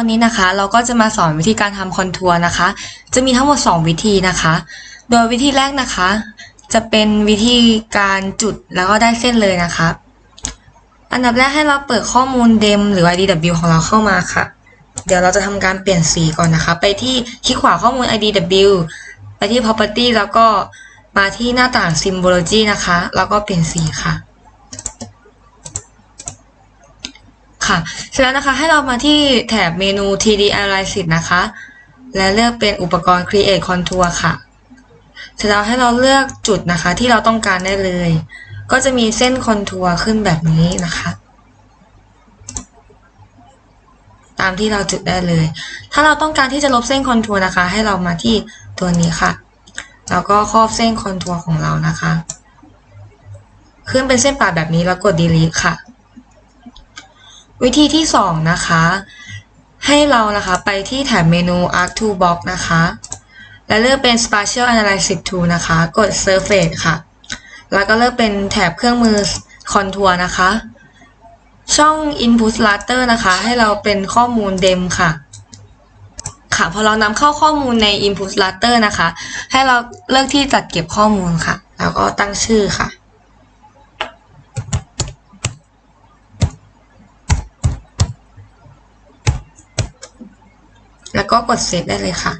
วันนี้นะคะเราก็จะมาสอนวิธีการทำคอนทัวร์นะคะ จะมีทั้งหมด 2 วิธีนะคะ โดยวิธีแรกนะคะ จะเป็นวิธีการจุดแล้วก็ได้เส้นเลยนะคะ อันดับแรกให้เราเปิดข้อมูลเดมหรือ IDW ของเราเข้ามาค่ะ เดี๋ยวเราจะทำการเปลี่ยนสีก่อนนะคะ ไปที่คลิกขวาข้อมูล IDW ไปที่ property แล้วก็มาที่หน้าต่าง symbology นะคะ แล้วก็เปลี่ยนสีค่ะ ค่ะ เสร็จแล้วนะคะให้เรามาที่แถบเมนู 3D Analysis นะคะ และเลือกเป็นอุปกรณ์ Create Contour ค่ะ เสร็จแล้วให้เราเลือกจุดนะคะที่เราต้องการได้เลย ก็จะมีเส้นคอนทัวร์ขึ้นแบบนี้นะคะ ตามที่เราจุดได้เลย ถ้าเราต้องการที่จะลบเส้นคอนทัวร์นะคะ ให้เรามาที่ตัวนี้ค่ะ แล้วก็ครอบเส้นคอนทัวร์ของเรานะคะ ขึ้นเป็นเส้นป่าดแบบนี้แล้วกด delete ค่ะ วิธีที่ 2 นะคะ ให้เรานะคะไปที่แถบเมนู Arc Toolbox นะคะ และเลือกเป็น Spatial Analysis Tool นะคะ กด Surface ค่ะ แล้วก็เลือกเป็นแถบเครื่องมือ Contour นะคะ ช่อง Input Raster นะคะ ให้เราเป็นข้อมูลเดมค่ะ ค่ะ พอเรานำเข้าข้อมูลใน Input Raster นะคะ ให้เราเลือกที่จัดเก็บข้อมูลค่ะ แล้วก็ตั้งชื่อค่ะ แล้วก็กดเซฟได้เลยค่ะ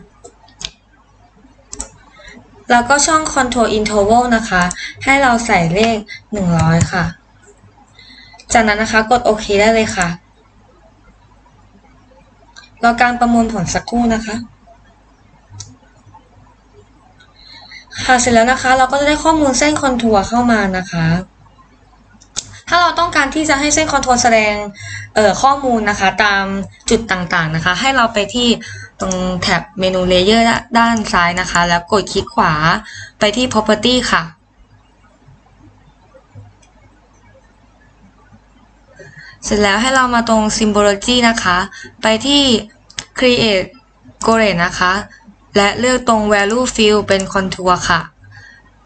แล้วก็ช่อง Control Interval นะคะ ให้เราใส่เลข 100 ค่ะ จากนั้นนะคะกดโอเคได้เลยค่ะรอการประมวลผลสักครู่นะคะ ค่ะเสร็จแล้วนะคะ เราก็จะได้ข้อมูลเส้นคอนทัวร์เข้ามานะคะ ถ้าเราต้องการที่จะให้เส้นคอนโทร์แสดงข้อมูลนะคะ ตามจุดต่างๆนะคะ ให้เราไปที่ตรงแท็บเมนูเลเยอร์ด้านซ้ายนะคะ แล้วกดคลิกขวาไปที่ property ค่ะ เสร็จแล้วให้เรามาตรง symbology นะคะ ไปที่ create g o r e นะคะ และเลือกตรง value fill เป็น contour ค่ะ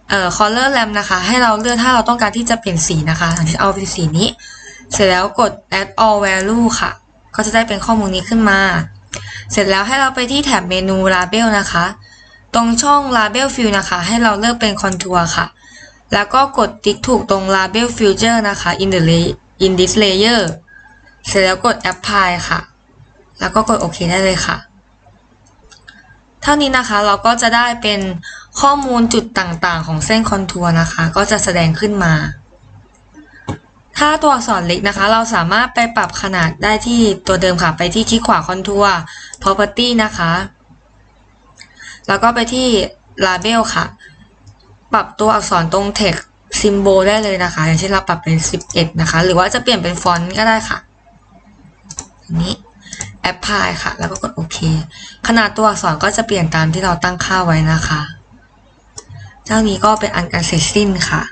เอ่อ color lamp นะคะ ให้เราเลือกถ้าเราต้องการที่จะเปลี่ยนสีนะคะเอาเป็นสีนี้ เสร็จแล้วกด add all value ค่ะ ก็จะได้เป็นข้อมูลนี้ขึ้นมา เสร็จแล้วให้เราไปที่แถบเมนู label นะคะ ตรงช่อง label fill นะคะ ให้เราเลือกเป็น contour ค่ะ แล้วก็กดติ๊กถูกตรง label filter นะคะ in the la in this layer เสร็จแล้วกด apply ค่ะ แล้วก็กดโอเคได้เลยค่ะ เท่านี้นะคะเราก็จะได้เป็น ข้อมูลจุดต่างๆ ของเส้นคอนทัวร์นะคะ ก็จะแสดงขึ้นมา ถ้าตัวอักษรเล็กนะคะ เราสามารถไปปรับขนาดได้ที่ตัวเดิมค่ะ ไปที่คลิกขวาคอนทัวร์ property นะคะ แล้วก็ไปที่ label ค่ะ ปรับตัวอักษรตรง text symbol ได้เลยนะคะ อย่างเช่นเราปรับเป็น 11 นะคะ หรือว่าจะเปลี่ยนเป็นฟอนต์ก็ได้ค่ะนนี้ apply ค่ะ แล้วก็กดโอเค ขนาดตัวอักษรก็จะเปลี่ยนตามที่เราตั้งค่าไว้นะคะ เจ้านี้ก็เป็นอันการเสร็จสิ้นค่ะ